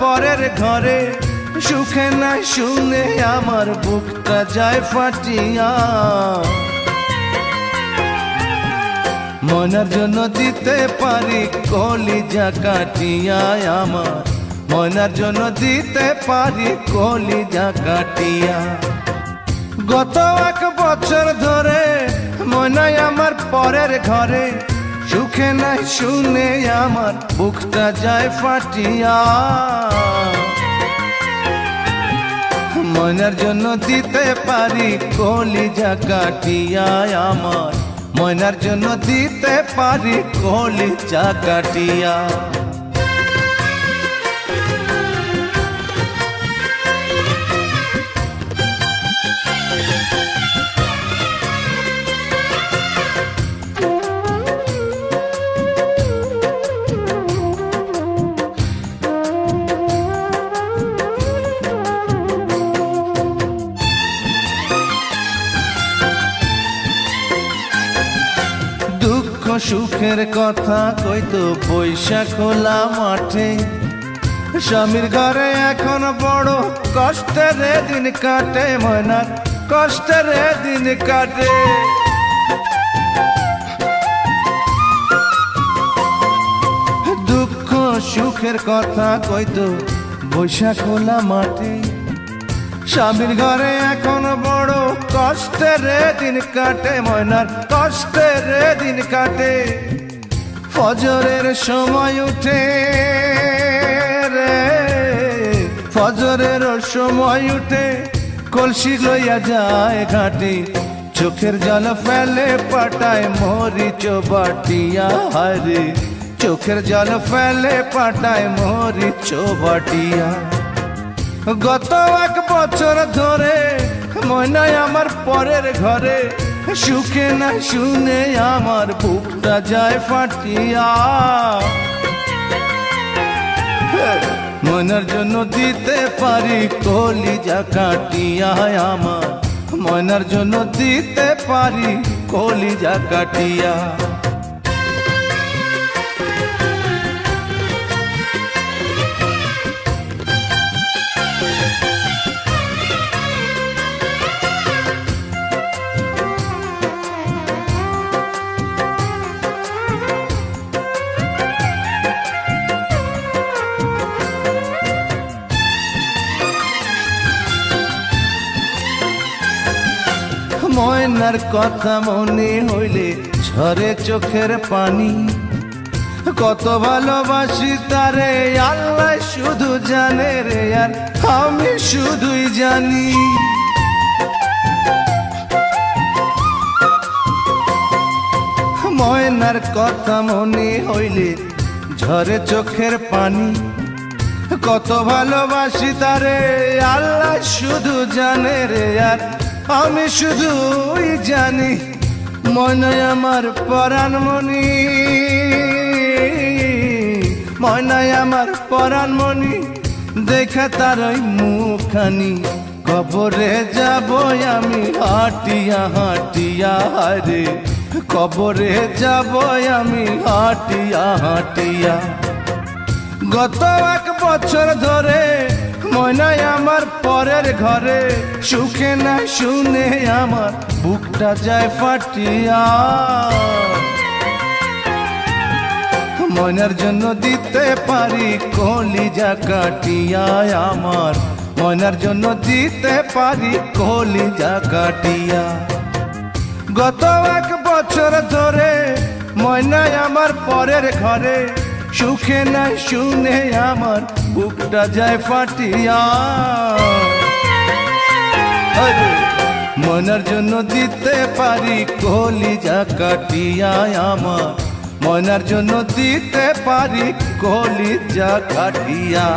পরের ঘরে সুখে নাই শুনে আমার বুকটা যায় ফাটিয়া। ময়নার জন্য দিতে পারি কলিজা কাটিয়া আমার। ময়নার জন্য দিতে পারি কলিজা কাটিয়া। গত এক বছর ধরে ময়নাই আমার পরের ঘরে সুখে নাই শুনে আমার বুকটা যায় ফাটিয়া। ময়নার জন্য দিতে পারি, কলিজা কাটিয়া আমার। ময়নার জন্য দিতে পারি, কলিজা কাটিয়া। সুখের কথা কইতো পয়সা খোলা মাঠে। স্বামীর ঘরে এখন বড় কষ্টের দিন কাটে ময়নার কষ্টের দিন কাটে। দুঃখ সুখের কথা কইতো বৈশাখ খোলা মাঠে। স্বামীর ঘরে এখন বড় কষ্টের দিন কাটে ময়নার কষ্টের দিন কাটে। ফজরের সময় উঠে রে, ফজরের সময় উঠে কলসি লইয়া যায় ঘাটে, চোখের জল ফেলে পাটায় মরিচ বাটিয়া হারে চোখের জল ফেলে পাটায় মরিচ বাটিয়া। গত এক বছর ধরে ময়নায় আমার পরের ঘরে। সুখে না শুনে আমার বুকটা যায় ফাটিয়া। ময়নার জন্য দিতে পারি কলিজা কাটিয়া আমার। ময়নার জন্য দিতে পারি কলিজা কাটিয়া। ময়নার কথা মনে হইলে ঝরে চোখের পানি। কত ভালোবাসি তারে, আল্লাহ শুধু জানে রে আর আমি শুধুই জানি। ময়নার কথা মনে হইলে ঝরে চোখের পানি। কত ভালোবাসি তারে, আল্লাহ শুধু জানে রে আর আমি শুধুই জানি ময়নায় আমার পরাণ মনি ময়নায় আমার পরাণ মনি দেখা তার ওই মুখানি কবরে যাব আমি, হাটিয়া হাটিয়া রে কবরে যাব আমি, হাটিয়া হাটিয়া। গত এক বছর ধরে ময়নায় আমার পরের ঘরে সুখে না শুনে আমার বুকটা যায় ফাটিয়া। ময়নার জন্য দিতে পারি, কলিজা কাটিয়া আমার। ময়নার জন্য দিতে পারি, কলিজা কাটিয়া। গত এক বছর ধরে ময়নায় আমার পরের ঘরে সুখে না শুনে আমার বুকটা যায় ফাটিয়া। মনের মনার জন্য দিতে পারি, কলিজা কাটিয়া আমার। মনার জন্য দিতে পারি, কলিজা কাটিয়া।